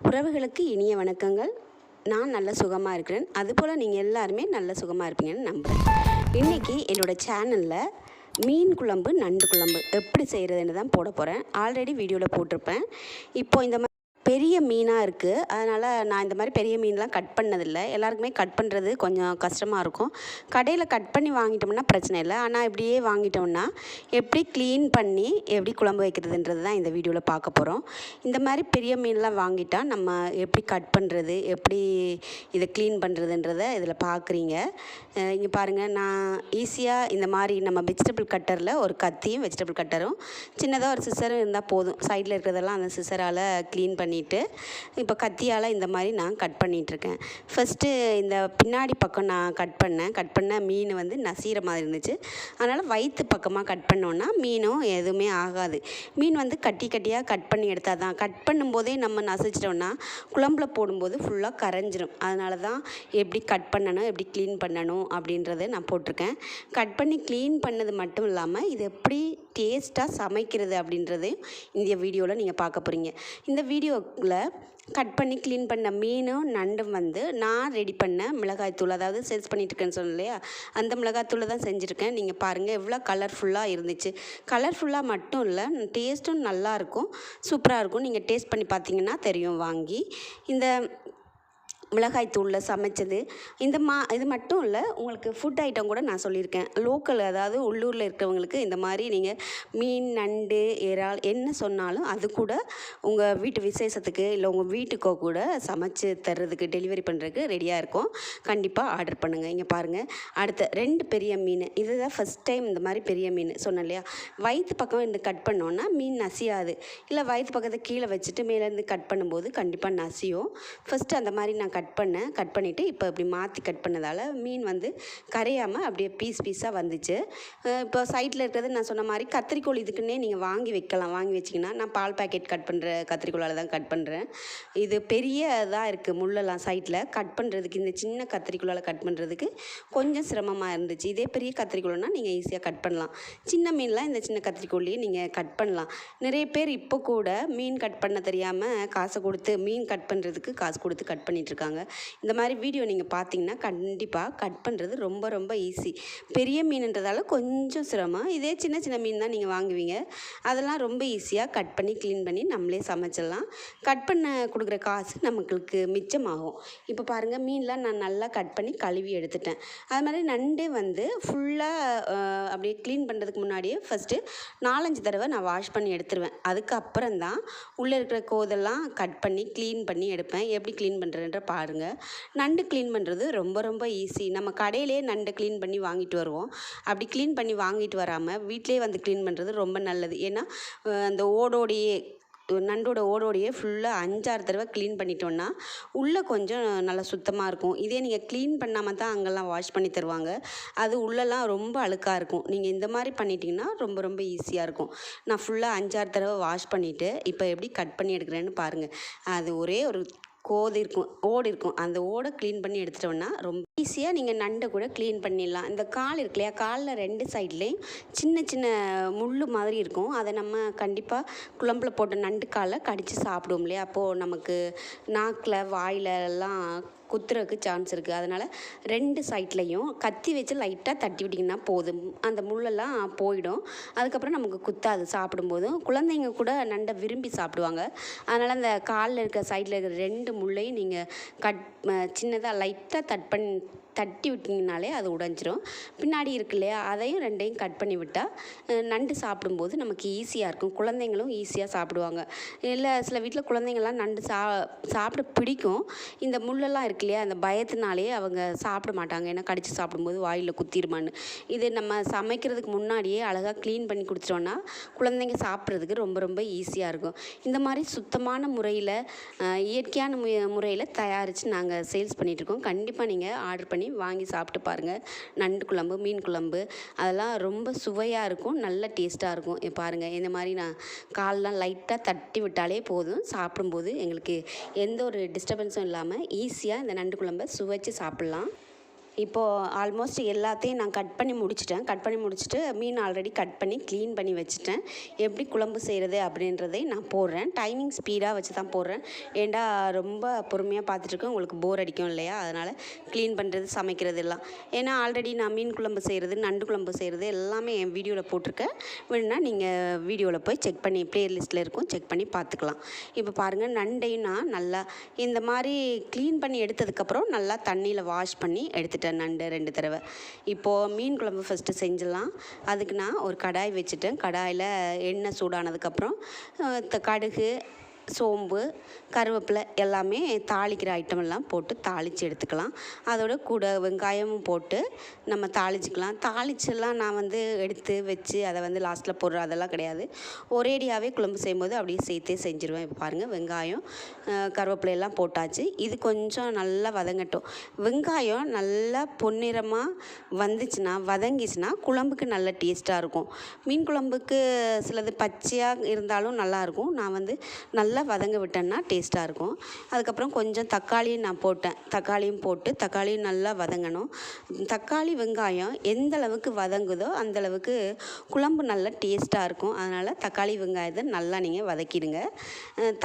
உறவுகளுக்கு இனிய வணக்கங்கள். நான் நல்ல சுகமாக இருக்கிறேன். அதுபோல் நீங்கள் எல்லாருமே நல்ல சுகமாக இருப்பீங்கன்னு நம்புகிறேன் இன்றைக்கி என்னோடய சேனலில் மீன் குழம்பு நண்டு குழம்பு எப்படி செய்கிறதுன்னு தான் போட போகிறேன் ஆல்ரெடி வீடியோவில் போட்டிருப்பேன். இப்போ இந்த மாதிரி பெரிய மீனாக இருக்குது அதனால் நான் இந்த மாதிரி பெரிய மீன்லாம் கட் பண்ணதில்லை. எல்லாருக்குமே கட் பண்ணுறது கொஞ்சம் கஷ்டமாக இருக்கும். கடையில் கட் பண்ணி வாங்கிட்டோம்னா பிரச்சனை இல்லை. ஆனால் இப்படியே வாங்கிட்டோம்னா எப்படி க்ளீன் பண்ணி எப்படி குழம்பு வைக்கிறதுன்றது தான் இந்த வீடியோவில் பார்க்க போகிறோம் இந்த மாதிரி பெரிய மீன்லாம் வாங்கிட்டால் நம்ம எப்படி கட் பண்ணுறது எப்படி இதை க்ளீன் பண்ணுறதுன்றத இதில் பார்க்குறீங்க. இங்கே பாருங்கள் நான் ஈஸியாக இந்த மாதிரி நம்ம வெஜிடபிள் கட்டரில் ஒரு கத்தியும் வெஜிடபிள் கட்டரும் சின்னதாக ஒரு சிசரும் இருந்தால் போதும். சைடில் இருக்கிறதெல்லாம் அந்த சிசரால் க்ளீன் பண்ணிவிட்டு இப்போ கத்தியால் இந்த மாதிரி நான் கட் பண்ணிகிட்ருக்கேன் ஃபஸ்ட்டு இந்த பின்னாடி பக்கம் நான் கட் பண்ணேன். கட் பண்ண மீன் வந்து நசீர மாதிரி இருந்துச்சு. அதனால் வயிற்று பக்கமாக கட் பண்ணோன்னா மீனும் எதுவுமே ஆகாது. மீன் வந்து கட்டி கட்டியாக கட் பண்ணி எடுத்தால் தான் கட் பண்ணும்போதே நம்ம நசிச்சிட்டோன்னா குழம்புல போடும்போது ஃபுல்லாக கரைஞ்சிரும். அதனால தான் எப்படி கட் பண்ணணும் எப்படி க்ளீன் பண்ணணும் அப்படின்றத நான் போட்டிருக்கேன். கட் பண்ணி க்ளீன் பண்ணது மட்டும் இல்லாமல் இது எப்படி டேஸ்ட்டாக சமைக்கிறது அப்படின்றதையும் இந்த வீடியோவில் நீங்கள் பார்க்க போகிறீங்க இந்த வீடியோவில் கட் பண்ணி க்ளீன் பண்ண மீனும் நண்டும் வந்து நான் ரெடி பண்ண மிளகாய்த்தூள் அதாவது சேல்ஸ் பண்ணிட்டு இருக்கேன்னு சொன்னேன் இல்லையா? அந்த மிளகாய்த்தூளை தான் செஞ்சுருக்கேன். நீங்கள் பாருங்கள் எவ்வளோ கலர்ஃபுல்லாக இருந்துச்சு. கலர்ஃபுல்லாக மட்டும் இல்லை டேஸ்ட்டும் நல்லாயிருக்கும் சூப்பராக இருக்கும் நீங்கள் டேஸ்ட் பண்ணி பார்த்தீங்கன்னா தெரியும் வாங்கி. இந்த மிளகாய் தூளில் சமைச்சது. இந்த மா இது மட்டும் இல்லை உங்களுக்கு ஃபுட் ஐட்டம் கூட நான் சொல்லியிருக்கேன். லோக்கல் அதாவது உள்ளூரில் இருக்கிறவங்களுக்கு இந்த மாதிரி நீங்கள் மீன் நண்டு இறால் என்ன சொன்னாலும் அது கூட உங்கள் வீட்டு விசேஷத்துக்கு இல்லை உங்கள் வீட்டுக்கோ கூட சமைச்சு தர்றதுக்கு டெலிவரி பண்ணுறதுக்கு ரெடியாக இருக்கும். கண்டிப்பாக ஆர்டர் பண்ணுங்கள் இங்கே பாருங்கள் அடுத்த ரெண்டு பெரிய மீன். இதுதான் ஃபஸ்ட் டைம் இந்த மாதிரி பெரிய மீன் சொன்னேன் இல்லையா? வயிற்று பக்கம் இந்த கட் பண்ணோன்னா மீன் நசியாது. இல்லை வயிற்று பக்கத்தை கீழே வச்சுட்டு மேலேருந்து கட் பண்ணும்போது கண்டிப்பாக நசியும். ஃபஸ்ட்டு அந்த மாதிரி நான் கட் பண்ணேன் கட் பண்ணிவிட்டு இப்போ இப்படி மாற்றி கட் பண்ணதால் மீன் வந்து கரையாமல் அப்படியே பீஸ் பீஸாக வந்துச்சு. இப்போ சைட்டில் இருக்கிறது நான் சொன்ன மாதிரி கத்திரிக்கோள் இதுக்குன்னே நீங்கள் வாங்கி வைக்கலாம். வாங்கி வச்சிங்கன்னா நான் பால் பாக்கெட் கட் பண்ணுற கத்திரிக்கோளால் தான் கட் பண்ணுறேன் இது பெரிய இதாக இருக்குது முள்ளெல்லாம் சைட்டில் கட் பண்ணுறதுக்கு இந்த சின்ன கத்திரிக்கோளால் கட் பண்ணுறதுக்கு கொஞ்சம் சிரமமாக இருந்துச்சு. இதே பெரிய கத்திரிக்கோள்னால் நீங்கள் ஈஸியாக கட் பண்ணலாம். சின்ன மீன்லாம் இந்த சின்ன கத்திரிக்கோள்லேயே நீங்கள் கட் பண்ணலாம். நிறைய பேர் இப்போ கூட மீன் கட் பண்ண தெரியாமல் காசை கொடுத்து மீன் கட் பண்ணுறதுக்கு காசு கொடுத்து கட் பண்ணிகிட்ருக்காங்க போட்டிருக்காங்க இந்த மாதிரி வீடியோ நீங்கள் பார்த்தீங்கன்னா கண்டிப்பாக கட் பண்ணுறது ரொம்ப ரொம்ப ஈஸி பெரிய மீனுன்றதால கொஞ்சம் சிரமம். இதே சின்ன சின்ன மீன் தான் நீங்கள் வாங்குவீங்க. அதெல்லாம் ரொம்ப ஈஸியாக கட் பண்ணி க்ளீன் பண்ணி நம்மளே சமைச்சிடலாம். கட் பண்ண கொடுக்குற காசு நமக்கு மிச்சமாகும். இப்போ பாருங்கள் மீன்லாம் நான் நல்லா கட் பண்ணி கழுவி எடுத்துட்டேன். அது மாதிரி நண்டு வந்து ஃபுல்லாக அப்படியே க்ளீன் பண்ணுறதுக்கு முன்னாடியே ஃபஸ்ட்டு நாலஞ்சு தடவை நான் வாஷ் பண்ணி எடுத்துருவேன். அதுக்கப்புறம் தான் உள்ளே இருக்கிற கோதெல்லாம் கட் பண்ணி க்ளீன் பண்ணி எடுப்பேன். எப்படி க்ளீன் பண்ணுறேன்ற பாருங்கள் நண்டு க்ளீன் பண்ணுறது ரொம்ப ரொம்ப ஈஸி நம்ம கடையிலே நண்டு க்ளீன் பண்ணி வாங்கிட்டு வருவோம். அப்படி க்ளீன் பண்ணி வாங்கிட்டு வராமல் வீட்டிலே வந்து க்ளீன் பண்ணுறது ரொம்ப நல்லது. ஏன்னா அந்த ஓடோடையே நண்டோட ஓடோடையே ஃபுல்லாக அஞ்சாறு தடவை க்ளீன் பண்ணிட்டோன்னா உள்ளே கொஞ்சம் நல்லா சுத்தமாக இருக்கும். இதே நீங்கள் க்ளீன் பண்ணாமல் தான் அங்கெல்லாம் வாஷ் பண்ணி தருவாங்க. அது உள்ளெல்லாம் ரொம்ப அழுக்காக இருக்கும். நீங்கள் இந்த மாதிரி பண்ணிட்டீங்கன்னா ரொம்ப ரொம்ப ஈஸியாக இருக்கும். நான் ஃபுல்லாக அஞ்சாறு தடவை வாஷ் பண்ணிவிட்டு இப்போ எப்படி கட் பண்ணி எடுக்கிறேன்னு பாருங்கள் அது ஒரே ஒரு கோது இருக்கும் ஓடு இருக்கும் அந்த ஓடை க்ளீன் பண்ணி எடுத்துட்டோம்னா ரொம்ப ஈஸியாக நீங்கள் நண்டை கூட க்ளீன் பண்ணிடலாம். இந்த கால் இருக்கு இல்லையா? காலில் ரெண்டு சைட்லேயும் சின்ன சின்ன முள் மாதிரி இருக்கும். அதை நம்ம கண்டிப்பாக குழம்புல போட்ட நண்டு காலை கடித்து சாப்பிடுவோம் இல்லையா? அப்போது நமக்கு நாக்கில் வாயில் எல்லாம் குத்துறதுக்கு சான்ஸ் இருக்குது அதனால் ரெண்டு சைட்லேயும் கத்தி வச்சு லைட்டாக தட்டி விட்டிங்கன்னா போதும். அந்த முள்ளெல்லாம் போயிடும். அதுக்கப்புறம் நமக்கு குத்தாது. சாப்பிடும்போதும் குழந்தைங்க கூட நண்டை விரும்பி சாப்பிடுவாங்க. அதனால் அந்த காலில் இருக்க சைடில் இருக்கிற ரெண்டு முள்ளையும் நீங்கள் கட் சின்னதாக லைட்டாக தட் பண்ணி தட்டி விட்டிங்கனாலே அது உடைஞ்சிரும். பின்னாடி இருக்கு இல்லையா அதையும் ரெண்டையும் கட் பண்ணி விட்டால் நண்டு சாப்பிடும்போது நமக்கு ஈஸியாக இருக்கும். குழந்தைங்களும் ஈஸியாக சாப்பிடுவாங்க. இல்லை சில வீட்டில் குழந்தைங்கள்லாம் நண்டு சா சாப்பிட பிடிக்கும். இந்த முள்ளெல்லாம் இருக்கு இல்லையா அந்த பயத்தினாலே அவங்க சாப்பிட மாட்டாங்க. ஏன்னா கடித்து சாப்பிடும்போது வாயில் குத்திடுமான்னு இது நம்ம சமைக்கிறதுக்கு முன்னாடியே அழகாக க்ளீன் பண்ணி கொடுத்துட்டோன்னா குழந்தைங்க சாப்பிட்றதுக்கு ரொம்ப ரொம்ப ஈஸியாக இருக்கும். இந்த மாதிரி சுத்தமான முறையில் இயற்கையான மு முறையில் தயாரித்து நாங்கள் சேல்ஸ் பண்ணிகிட்ருக்கோம் கண்டிப்பாக நீங்கள் ஆர்டர் பண்ணி வாங்கி சாப்பிட்டு பாருங்கள் நண்டு குழம்பு மீன் குழம்பு அதெல்லாம் ரொம்ப சுவையாக இருக்கும் நல்ல டேஸ்ட்டாக இருக்கும். பாருங்கள் இந்த மாதிரி நான் கால்லாம் லைட்டாக தட்டி விட்டாலே போதும். சாப்பிடும்போது எங்களுக்கு எந்த ஒரு டிஸ்டர்பன்ஸும் இல்லாமல் ஈஸியாக இந்த நண்டு குழம்பை சுவைச்சு சாப்பிட்லாம். இப்போது ஆல்மோஸ்ட் எல்லாத்தையும் நான் கட் பண்ணி முடிச்சிட்டேன். கட் பண்ணி முடிச்சுட்டு மீன் ஆல்ரெடி கட் பண்ணி க்ளீன் பண்ணி வச்சுட்டேன். எப்படி குழம்பு செய்கிறது அப்படின்றதை நான் போடுறேன். டைமிங் ஸ்பீடாக வச்சு தான் போடுறேன். ஏண்டா ரொம்ப பொறுமையாக பார்த்துட்ருக்கேன் உங்களுக்கு போர் அடிக்கும் இல்லையா? அதனால் க்ளீன் பண்ணுறது சமைக்கிறது எல்லாம். ஏன்னா ஆல்ரெடி நான் மீன் குழம்பு செய்கிறது நண்டு குழம்பு செய்கிறது எல்லாமே என் வீடியோவில் போட்டிருக்கேன். வேணுன்னா நீங்கள் வீடியோவில் போய் செக் பண்ணி ப்ளேலிஸ்ட்டில் இருக்கும் செக் பண்ணி பார்த்துக்கலாம். இப்போ பாருங்கள் நண்டையும் நான் நல்லா இந்த மாதிரி க்ளீன் பண்ணி எடுத்ததுக்கப்புறம் நல்லா தண்ணியில் வாஷ் பண்ணி எடுத்துட்டேன். நண்டு ரெண்டு தடவை. இப்போது மீன் குழம்பு ஃபஸ்ட்டு செஞ்சிடலாம். அதுக்கு நான் ஒரு கடாய் வச்சுட்டேன். கடாயில் எண்ணெய் சூடானதுக்கப்புறம் த- கடுகு சோம்பு கருவேப்பிலை எல்லாமே தாளிக்கிற ஐட்டம் எல்லாம் போட்டு தாளித்து எடுத்துக்கலாம். அதோட கூட வெங்காயமும் போட்டு நம்ம தாளிச்சுக்கலாம். தாளிச்செல்லாம் நான் வந்து எடுத்து வச்சு அதை வந்து லாஸ்ட்டில் போடுற அதெல்லாம் கிடையாது. ஒரேடியாகவே குழம்பு செய்யும்போது அப்படியே சேர்த்தே செஞ்சுருவேன். இப்போ பாருங்கள் வெங்காயம் கருவேப்பிலையெல்லாம் கருவேப்பிலை எல்லாம் போட்டாச்சு. இது கொஞ்சம் நல்லா வதங்கட்டும். வெங்காயம் நல்லா பொன்னிறமாக வந்துச்சுன்னா வதங்கிச்சுன்னா குழம்புக்கு நல்ல டேஸ்ட்டாக இருக்கும். மீன் குழம்புக்கு சிலது பச்சையாக இருந்தாலும் நல்லாயிருக்கும் நான் வந்து நல்லா வதங்க விட்டேன்னா டேஸ்ட்டாக இருக்கும். அதுக்கப்புறம் கொஞ்சம் தக்காளியும் நான் போட்டேன். தக்காளியும் போட்டு தக்காளியும் நல்லா வதங்கணும். தக்காளி வெங்காயம் எந்த அளவுக்கு வதங்குதோ அந்தளவுக்கு குழம்பு நல்லா டேஸ்ட்டாக இருக்கும். அதனால் தக்காளி வெங்காயத்தை நல்லா நீங்கள் வதக்கிடுங்க.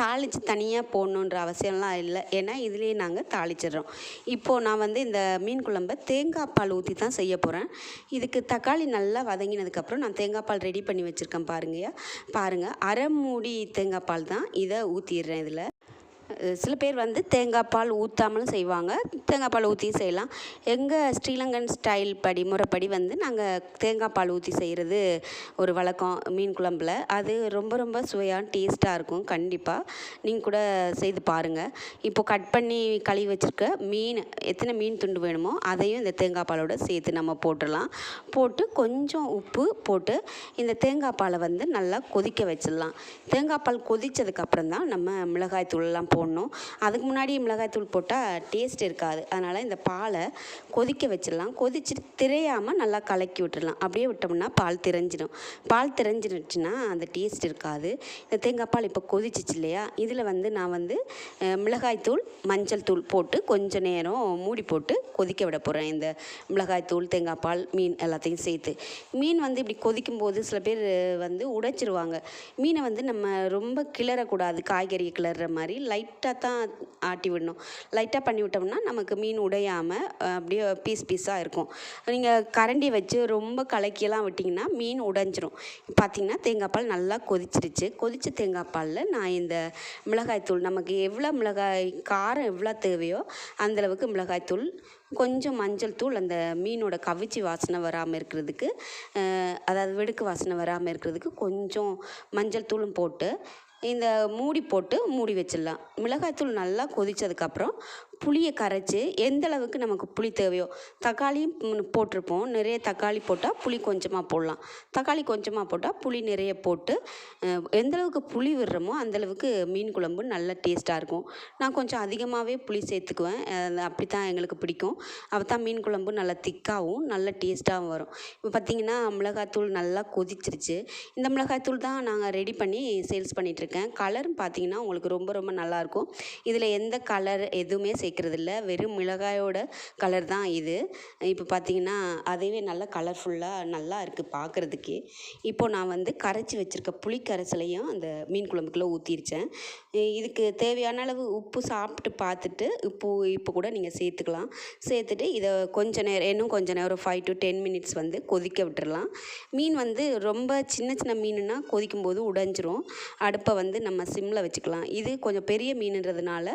தாளித்து தனியாக போடணுன்ற அவசியம்லாம் இல்லை. ஏன்னா இதுலேயே நாங்கள் தாளிச்சிடுறோம். இப்போது நான் வந்து இந்த மீன் குழம்பை தேங்காய் பால் ஊற்றி தான் செய்ய போகிறேன் இதுக்கு தக்காளி நல்லா வதங்கினதுக்கப்புறம் நான் தேங்காய் பால் ரெடி பண்ணி வச்சுருக்கேன் பாருங்கய்யா பாருங்கள் அரை மூடி தேங்காய் பால் தான். இதை ஊற்றிடுறேன் இதில். சில பேர் வந்து தேங்காய் பால் ஊற்றாமலும் செய்வாங்க. தேங்காய் பால் ஊற்றியும் செய்யலாம். எங்கள் ஸ்ரீலங்கன் ஸ்டைல் படி முறைப்படி வந்து நாங்கள் தேங்காய் பால் ஊற்றி செய்கிறது ஒரு வழக்கம் மீன் குழம்புல. அது ரொம்ப ரொம்ப சுவையாக டேஸ்ட்டாக இருக்கும். கண்டிப்பாக நீங்கள் கூட செய்து பாருங்கள் இப்போ கட் பண்ணி கழுவி வச்சுருக்க மீன் எத்தனை மீன் துண்டு வேணுமோ அதையும் இந்த தேங்காய் பாலோட சேர்த்து நம்ம போட்டுடலாம். போட்டு கொஞ்சம் உப்பு போட்டு இந்த தேங்காய் பாலை வந்து நல்லா கொதிக்க வச்சிடலாம். தேங்காய் பால் கொதித்ததுக்கப்புறம் தான் நம்ம மிளகாய் தூள்லாம் போடணும். அதுக்கு முன்னாடி மிளகாய் தூள் போட்டால் டேஸ்ட் இருக்காது. அதனால் இந்த பாலை கொதிக்க வச்சிடலாம். கொதிச்சுட்டு திரையாமல் நல்லா கலக்கி விட்டுடலாம். அப்படியே விட்டோம்னா பால் திரைஞ்சிடும் பால் திரைஞ்சிருச்சுன்னா அந்த டேஸ்ட் இருக்காது. இந்த தேங்காய் பால் இப்போ கொதிச்சிச்சு இல்லையா? இதில் வந்து நான் வந்து மிளகாய்த்தூள் மிளகாய் தூள் மஞ்சள் தூள் போட்டு கொஞ்ச நேரம் மூடி போட்டு கொதிக்க விட போகிறேன் இந்த மிளகாய் தூள் தேங்காய் பால் மீன் எல்லாத்தையும் சேர்த்து. மீன் வந்து இப்படி கொதிக்கும் போது சில பேர் வந்து உடைச்சிருவாங்க. மீனை வந்து நம்ம ரொம்ப கிளறக்கூடாது. காய்கறி கிளறுற மாதிரி லைட் லைட்டாக தான் ஆட்டி விடணும் லைட்டாக பண்ணி விட்டோம்னா நமக்கு மீன் உடையாமல் அப்படியே பீஸ் பீஸாக இருக்கும். நீங்கள் கரண்டி வச்சு ரொம்ப கலக்கியெல்லாம் விட்டிங்கன்னா மீன் உடைஞ்சிரும். பார்த்தீங்கன்னா தேங்காய் பால் நல்லா கொதிச்சிருச்சு. கொதிச்ச தேங்காய் பாலில் நான் இந்த மிளகாய் தூள் நமக்கு எவ்வளோ மிளகாய் காரம் எவ்வளோ தேவையோ அந்தளவுக்கு மிளகாய் தூள் கொஞ்சம் மஞ்சள் தூள் அந்த மீனோட கவிச்சி வாசனை வராமல் இருக்கிறதுக்கு அதாவது வெடுக்கு வாசனை வராமல் இருக்கிறதுக்கு கொஞ்சம் மஞ்சள் தூளும் போட்டு இந்த மூடி போட்டு மூடி வச்சிடலாம். மிளகாய்த்தூள் நல்லா கொதித்ததுக்கப்புறம் புளியை கரைச்சி எந்த அளவுக்கு நமக்கு புளி தேவையோ தக்காளியும் போட்டிருப்போம். நிறைய தக்காளி போட்டால் புளி கொஞ்சமாக போடலாம். தக்காளி கொஞ்சமாக போட்டால் புளி நிறைய போட்டு எந்த அளவுக்கு புளி விடுறோமோ அந்த அளவுக்கு மீன் குழம்பு நல்ல டேஸ்ட்டாக இருக்கும். நான் கொஞ்சம் அதிகமாகவே புளி சேர்த்துக்குவேன். அப்படி தான் எங்களுக்கு பிடிக்கும். அப்போ தான் மீன் குழம்பு நல்லா திக்காகவும் நல்ல டேஸ்ட்டாகவும் வரும். இப்போ பார்த்தீங்கன்னா மிளகாத்தூள் நல்லா கொதிச்சிருச்சு. இந்த மிளகாய்த்தூள் தான் நாங்கள் ரெடி பண்ணி சேல்ஸ் பண்ணிகிட்ருக்கேன் கலரும் பார்த்தீங்கன்னா உங்களுக்கு ரொம்ப ரொம்ப நல்லாயிருக்கும் இதில் எந்த கலர் எதுவுமே சேர்க்குறது இல்லை வெறும் மிளகாயோட கலர் தான் இது. இப்போ பார்த்தீங்கன்னா அதுவே நல்லா கலர்ஃபுல்லாக நல்லா இருக்குது பார்க்குறதுக்கே இப்போது நான் வந்து கரைச்சி வச்சுருக்க புளி கரைசலையும் அந்த மீன் குழம்புக்குள்ளே ஊற்றிருச்சேன் இதுக்கு தேவையான அளவு உப்பு சாப்பிட்டு பார்த்துட்டு உப்பு இப்போ கூட நீங்கள் சேர்த்துக்கலாம். சேர்த்துட்டு இதை கொஞ்ச நேரம் இன்னும் கொஞ்ச நேரம் ஃபைவ் டு டென் மினிட்ஸ் வந்து கொதிக்க விட்டுறலாம். மீன் வந்து ரொம்ப சின்ன சின்ன மீனுனா கொதிக்கும் போது உடைஞ்சிரும். அடுப்பை வந்து நம்ம சிம்மில் வச்சுக்கலாம். இது கொஞ்சம் பெரிய மீனுன்றதுனால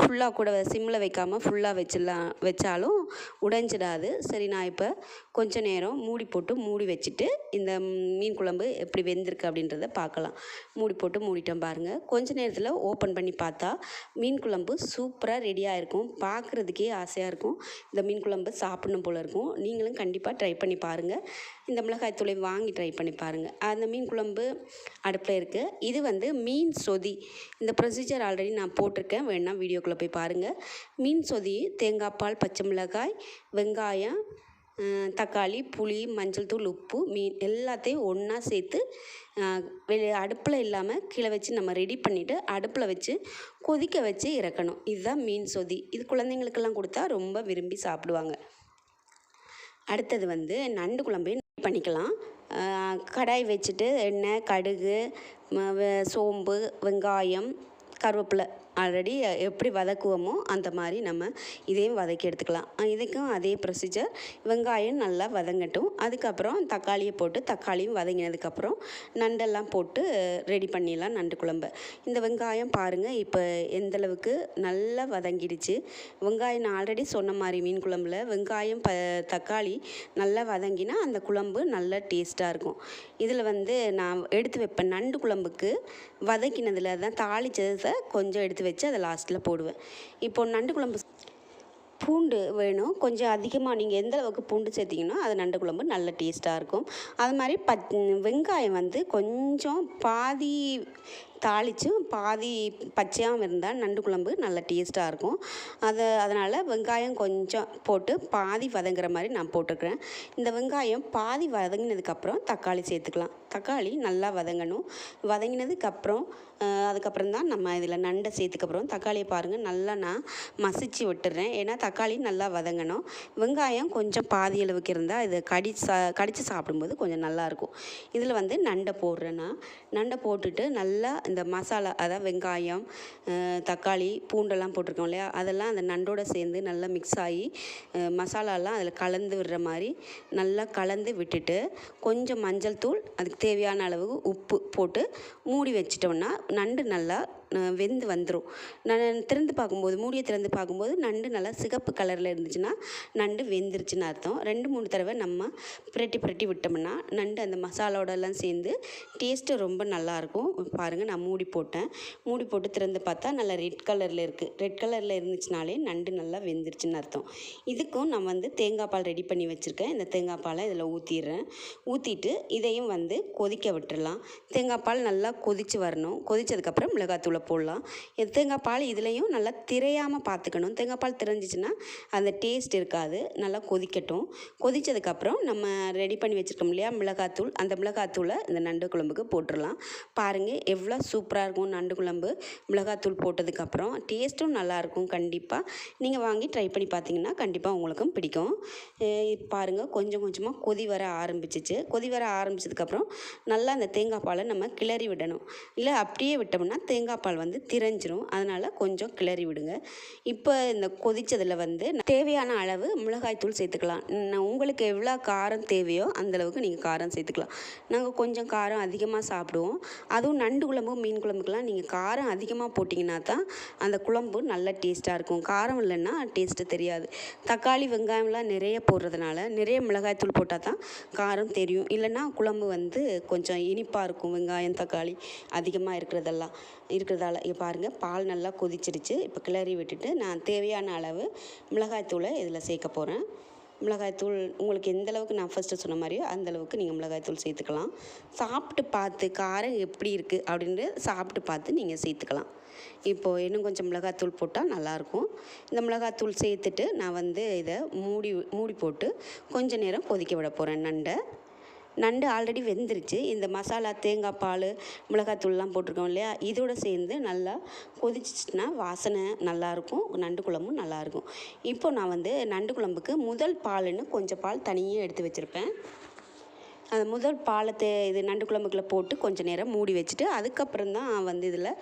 ஃபுல்லாக கூட சிம்மில் வைக்காமல் ஃபுல்லாக வச்சிடலாம் வச்சாலும் உடைஞ்சிடாது. சரி நான் இப்போ கொஞ்ச நேரம் மூடி போட்டு மூடி வச்சுட்டு இந்த மீன் குழம்பு எப்படி வெந்திருக்கு அப்படின்றத பார்க்கலாம். மூடி போட்டு மூடிட்டோம் பாருங்கள் கொஞ்ச நேரத்தில் ஓப்பன் பண்ணி பார்த்தா மீன் குழம்பு சூப்பராக ரெடியாக இருக்கும். பார்க்குறதுக்கே ஆசையாக இருக்கும். இந்த மீன் குழம்பு சாப்பிடணும் போல் இருக்கும். நீங்களும் கண்டிப்பாக ட்ரை பண்ணி பாருங்கள் இந்த மிளகாய் தூளை வாங்கி ட்ரை பண்ணி பாருங்கள் அந்த மீன் குழம்பு அடுப்பில் இருக்குது இது வந்து மீன் சொதி. இந்த ப்ரொசீஜர் ஆல்ரெடி நான் போட்டிருக்கேன். வேணால் வீடியோக்குள்ளே போய் பாருங்கள் மீன் சொதி தேங்காய் பால் பச்சை மிளகாய் வெங்காயம் தக்காளி புளி மஞ்சள் தூள் உப்பு மீன் எல்லாத்தையும் ஒன்றா சேர்த்து வெளியே வெளி அடுப்பில் இல்லாமல் கீழே வச்சு நம்ம ரெடி பண்ணிவிட்டு அடுப்பில் வச்சு கொதிக்க வச்சு இறக்கணும். இதுதான் மீன் சொதி. இது குழந்தைங்களுக்கெல்லாம் கொடுத்தா ரொம்ப விரும்பி சாப்பிடுவாங்க. அடுத்தது வந்து நண்டு குழம்பு பண்ணிக்கலாம். கடாய் வச்சுட்டு எண்ணெய் கடுகு சோம்பு வெங்காயம் கருவேப்பிலை ஆல்ரெடி எப்படி வதக்குவோமோ அந்த மாதிரி நம்ம இதையும் வதக்கி எடுத்துக்கலாம். இதுக்கும் அதே ப்ரொசீஜர் வெங்காயம் நல்லா வதங்கட்டும். அதுக்கப்புறம் தக்காளியை போட்டு தக்காளியும் வதங்கினதுக்கப்புறம் நண்டெல்லாம் போட்டு ரெடி பண்ணிடலாம் நண்டு குழம்பு. இந்த வெங்காயம் பாருங்கள் இப்போ எந்தளவுக்கு நல்லா வதங்கிடுச்சு. வெங்காயம் நான் ஆல்ரெடி சொன்ன மாதிரி மீன் குழம்புல வெங்காயம் ப தக்காளி நல்லா வதங்கினா அந்த குழம்பு நல்லா டேஸ்ட்டாக இருக்கும். இதில் வந்து நான் எடுத்து வைப்பேன் நண்டு குழம்புக்கு. வதக்கினதில் தான் தாளிச்சதை கொஞ்சம் எடுத்து வச்சு அதை லாஸ்ட்டில் போடுவேன். இப்போ நண்டு குழம்பு பூண்டு வேணும். கொஞ்சம் அதிகமாக நீங்கள் எந்த அளவுக்கு பூண்டு சேர்த்திங்கன்னா அது நண்டு குழம்பு நல்ல டேஸ்ட்டாக இருக்கும். அது மாதிரி பச் வெங்காயம் வந்து கொஞ்சம் பாதி தாளிச்சும் பாதி பச்சையாகவும் இருந்தால் நண்டு குழம்பு நல்ல டேஸ்ட்டாக இருக்கும். அது அதனால் வெங்காயம் கொஞ்சம் போட்டு பாதி வதங்குற மாதிரி நான் போட்டிருக்கிறேன் இந்த வெங்காயம் பாதி வதங்கினதுக்கப்புறம் தக்காளி சேர்த்துக்கலாம். தக்காளி நல்லா வதங்கணும். வதங்கினதுக்கப்புறம் அதுக்கப்புறம் தான் நம்ம இதில் நண்டை சேர்த்துக்கப்புறம் தக்காளியை பாருங்கள் நல்லா நான் மசிச்சு விட்டுறேன். ஏன்னா தக்காளி நல்லா வதங்கணும். வெங்காயம் கொஞ்சம் பாதி அளவுக்கு இருந்தால் இது கடி சா கடித்து சாப்பிடும்போது கொஞ்சம் நல்லாயிருக்கும் இதில் வந்து நண்டை போடுறேன்னா நண்டை போட்டுட்டு நல்லா இந்த மசாலா அதாவது வெங்காயம் தக்காளி பூண்டெல்லாம் போட்டிருக்கோம் இல்லையா? அதெல்லாம் அந்த நண்டோட சேர்ந்து நல்லா மிக்ஸ் ஆகி மசாலாலாம் அதில் கலந்து விடுற மாதிரி நல்லா கலந்து விட்டுட்டு கொஞ்சம் மஞ்சள் தூள் அதுக்கு தேவையான அளவு உப்பு போட்டு மூடி வச்சிட்டோம்னா நண்டு நல்லா வெந்து வந்துடும் நான் திறந்து பார்க்கும்போது மூடியை திறந்து பார்க்கும்போது நண்டு நல்லா சிகப்பு கலரில் இருந்துச்சுன்னா நண்டு வெந்துருச்சுன்னு அர்த்தம். ரெண்டு மூணு தடவை நம்ம புரட்டி புரட்டி விட்டோம்னா நண்டு அந்த மசாலாவோடலாம் சேர்ந்து டேஸ்ட்டு ரொம்ப நல்லாயிருக்கும் பாருங்கள் நான் மூடி போட்டேன். மூடி போட்டு திறந்து பார்த்தா நல்லா ரெட் கலரில் இருக்குது ரெட் கலரில் இருந்துச்சுனாலே நண்டு நல்லா வெந்துருச்சுன்னு அர்த்தம். இதுக்கும் நான் வந்து தேங்காய் பால் ரெடி பண்ணி வச்சுருக்கேன். இந்த தேங்காய் பாலை இதில் ஊற்றிடுறேன் ஊற்றிட்டு இதையும் வந்து கொதிக்க விட்டுடலாம் தேங்காய் பால் நல்லா கொதித்து வரணும். கொதிச்சதுக்கப்புறம் மிளகாத்தூளை போடலாம். இந்த தேங்காய் பால் இதுலேயும் நல்லா திரையாமல் பார்த்துக்கணும். தேங்காய் பால் திரைஞ்சிச்சின்னா அந்த டேஸ்ட் இருக்காது. நல்லா கொதிக்கட்டும். கொதித்ததுக்கப்புறம் நம்ம ரெடி பண்ணி வச்சுருக்கோம் இல்லையா மிளகாத்தூள். அந்த மிளகாத்தூளை இந்த நண்டு குழம்புக்கு போட்டுடலாம். பாருங்கள் எவ்வளோ சூப்பராக இருக்கும் நண்டு குழம்பு. மிளகாத்தூள் போட்டதுக்கப்புறம் டேஸ்ட்டும் நல்லாயிருக்கும் கண்டிப்பாக. நீங்கள் வாங்கி ட்ரை பண்ணி பார்த்தீங்கன்னா கண்டிப்பாக உங்களுக்கும் பிடிக்கும். பாருங்கள் கொஞ்சம் கொஞ்சமாக கொதி வர ஆரம்பிச்சிச்சு. கொதி வர ஆரம்பிச்சதுக்கப்புறம் நல்லா அந்த தேங்காய் பாலை நம்ம கிளறி விடணும். இல்லை அப்படியே விட்டோம்னா தேங்காய் பால் வந்து திரைஞ்சிரும் அதனால் கொஞ்சம் கிளறி விடுங்க. இப்போ இந்த கொதித்ததில் வந்து தேவையான அளவு மிளகாய்த்தூள் சேர்த்துக்கலாம். உங்களுக்கு எவ்வளோ காரம் தேவையோ அந்தளவுக்கு நீங்கள் காரம் சேர்த்துக்கலாம். நாங்கள் கொஞ்சம் காரம் அதிகமாக சாப்பிடுவோம். அதுவும் நண்டு குழம்பு மீன் குழம்புக்கெலாம் நீங்கள் காரம் அதிகமாக போட்டிங்கன்னா தான் அந்த குழம்பு நல்ல டேஸ்ட்டாக இருக்கும். காரம் இல்லைன்னா டேஸ்ட்டு தெரியாது. தக்காளி வெங்காயம்லாம் நிறைய போடுறதுனால நிறைய மிளகாய்த்தூள் போட்டால் தான் காரம் தெரியும். இல்லைன்னா குழம்பு வந்து கொஞ்சம் இனிப்பாக இருக்கும். வெங்காயம் தக்காளி அதிகமாக இருக்கிறதெல்லாம் இருக்கிறது இருக்கிறதால இங்க பாருங்கள் பால் நல்லா கொதிச்சிடுச்சு இப்போ கிளறி விட்டுட்டு நான் தேவையான அளவு மிளகாய்த்தூளை இதில் சேர்க்க போகிறேன் மிளகாய்த்தூள் உங்களுக்கு எந்த அளவுக்கு நான் ஃபஸ்ட்டு சொன்ன மாதிரியோ அந்த அளவுக்கு நீங்கள் மிளகாய்த்தூள் சேர்த்துக்கலாம். சாப்பிட்டு பார்த்து காரம் எப்படி இருக்குது அப்படின்னு சாப்பிட்டு பார்த்து நீங்கள் சேர்த்துக்கலாம். இப்போது இன்னும் கொஞ்சம் மிளகாத்தூள் போட்டால் நல்லாயிருக்கும் இந்த மிளகாத்தூள் சேர்த்துட்டு நான் வந்து இதை மூடி மூடி போட்டு கொஞ்சம் நேரம் கொதிக்க விட போகிறேன் நண்டை. நண்டு ஆல்ரெடி வெந்துருச்சு. இந்த மசாலா தேங்காய் பால் மிளகாத்தூள்லாம் போட்டிருக்கோம் இல்லையா? இதோட சேர்ந்து நல்லா கொதிச்சிச்சுன்னா வாசனை நல்லாயிருக்கும். நண்டு குழம்பும் நல்லாயிருக்கும். இப்போ நான் வந்து நண்டு குழம்புக்கு முதல் பாலுன்னு கொஞ்சம் பால் தனியாக எடுத்து வச்சுருப்பேன். அந்த முதல் பாலத்தை இது நண்டு குழம்புக்குள்ள போட்டு கொஞ்சம் நேரம் மூடி வச்சுட்டு அதுக்கப்புறம் தான் வந்து இதில்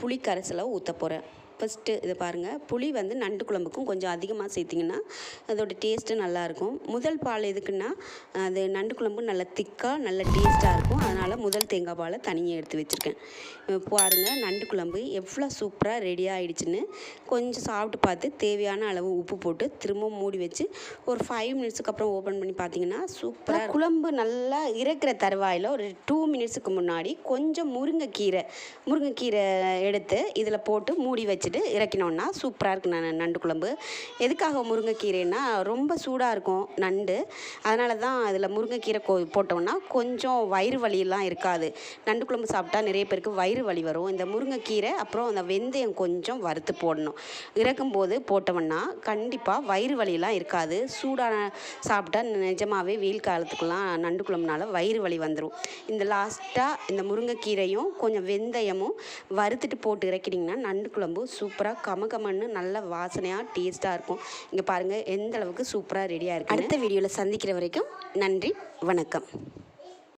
புளி கரைசலை ஊற்ற போகிறேன் ஃபஸ்ட்டு இதை பாருங்கள் புளி வந்து நண்டு குழம்புக்கும் கொஞ்சம் அதிகமாக சேர்த்திங்கன்னா அதோட டேஸ்ட்டு நல்லாயிருக்கும். முதல் பால் எதுக்குன்னா அது நண்டு குழம்பு நல்ல திக்காக நல்ல டேஸ்ட்டாக இருக்கும். அதனால் முதல் தேங்காய் பாலை தனியாக எடுத்து வச்சுருக்கேன். பாருங்கள் நண்டு குழம்பு எவ்வளோ சூப்பராக ரெடி ஆகிடுச்சின்னு கொஞ்சம் சாப்பிட்டு பார்த்து தேவையான அளவு உப்பு போட்டு திரும்பவும் மூடி வச்சு ஒரு ஃபைவ் மினிட்ஸுக்கு அப்புறம் ஓப்பன் பண்ணி பார்த்தீங்கன்னா சூப்பராக குழம்பு நல்லா இறக்குற தருவாயில் ஒரு டூ மினிட்ஸுக்கு முன்னாடி கொஞ்சம் முருங்கைக்கீரை முருங்கைக்கீரை எடுத்து இதில் போட்டு மூடி வச்சு வச்சுட்டு இறக்கினோன்னா சூப்பராக இருக்கு நண்டு குழம்பு. எதுக்காக முருங்கைக்கீரைன்னா ரொம்ப சூடாக இருக்கும் நண்டு. அதனால தான் அதில் முருங்கைக்கீரை கோ போட்டோம்னா கொஞ்சம் வயிறு வலியெல்லாம் இருக்காது. நண்டு குழம்பு சாப்பிட்டா நிறைய பேருக்கு வயிறு வலி வரும். இந்த முருங்கைக்கீரை அப்புறம் அந்த வெந்தயம் கொஞ்சம் வறுத்து போடணும். இறக்கும்போது போட்டோம்னா கண்டிப்பாக வயிறு வலியெல்லாம் இருக்காது. சூடான சாப்பிட்டா நிஜமாவே வெயில் காலத்துக்கெல்லாம் நண்டு குழம்புனால வயிறு வலி வந்துடும் இந்த லாஸ்ட்டாக இந்த முருங்கைக்கீரையும் கொஞ்சம் வெந்தயமும் வறுத்துட்டு போட்டு இறக்கிட்டிங்கன்னா நண்டு குழம்பு சூப்பராக கமகமன்னு நல்ல வாசனையாக டேஸ்ட்டாக இருக்கும். இங்கே பாருங்கள் எந்த அளவுக்கு சூப்பராக ரெடியாக இருக்குது அடுத்த வீடியோவில் சந்திக்கிற வரைக்கும் நன்றி வணக்கம்.